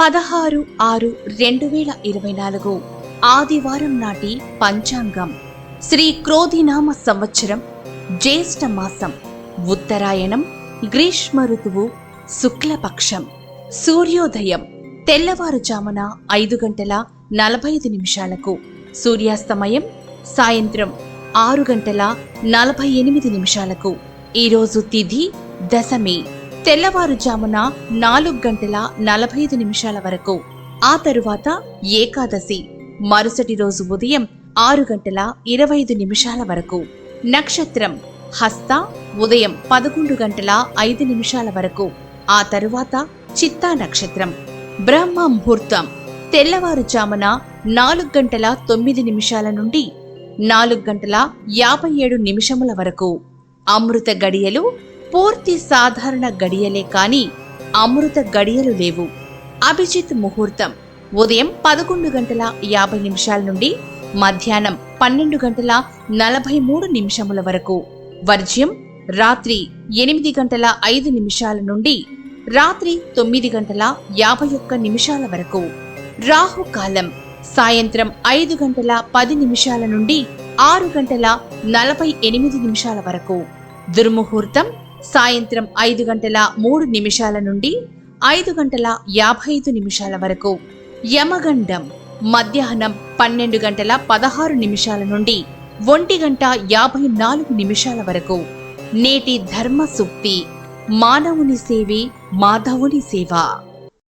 పదహారు ఆరు రెండు వేల ఇరవై నాలుగు ఆదివారం నాటి పంచాంగం. శ్రీ క్రోధినామ సంవత్సరం జ్యేష్ఠ మాసం ఉత్తరాయణం గ్రీష్మ ఋతువు శుక్లపక్షం సూర్యోదయం తెల్లవారుజామున ఐదు గంటల నలభై ఐదు నిమిషాలకు సూర్యాస్తమయం సాయంత్రం ఆరు గంటల నలభై ఎనిమిది నిమిషాలకు. ఈరోజు తిథి దశమి తెల్లవారుజామున నాలుగు గంటల నలభై ఐదు నిమిషాల వరకు. ఆ తరువాత ఏకాదశి మరుసటి రోజు ఉదయం ఆరు గంటల ఇరవై ఐదు నిమిషాల వరకు. నక్షత్రం హస్త ఉదయం పదకొండు గంటల ఐదు నిమిషాల వరకు. ఆ తరువాత చిత్తా నక్షత్రం బ్రహ్మ ముహూర్తం తెల్లవారుజామున నాలుగు గంటల తొమ్మిది నిమిషాల నుండి నాలుగు గంటల యాభై ఏడు నిమిషముల వరకు. అమృత గడియలు పూర్తి సాధారణ గడియలే కాని అమృత గడియలు లేవు. అభిజిత్ ముహూర్తం ఉదయం పదకొండు గంటల యాభై నిమిషాల నుండి మధ్యాహ్నం పన్నెండు గంటల నలభై మూడు నిమిషముల వరకు. వర్జ్యం రాత్రి ఎనిమిది గంటల ఐదు నిమిషాల నుండి రాత్రి తొమ్మిది గంటల యాభై ఒక్క నిమిషాల వరకు. రాహుకాలం సాయంత్రం ఐదు గంటల పది నిమిషాల నుండి ఆరు గంటల నలభై ఎనిమిది నిమిషాల వరకు. దుర్ముహూర్తం సాయంత్రం ఐదు గంటల మూడు నిమిషాల నుండి ఐదు గంటల యాభై ఐదు నిమిషాల వరకు. యమగండం మధ్యాహ్నం పన్నెండు గంటల పదహారు నిమిషాల నుండి ఒంటి గంట యాభై నాలుగు నిమిషాల వరకు. నేటి ధర్మ సూక్తి మానవుని సేవి మాధవుని సేవ.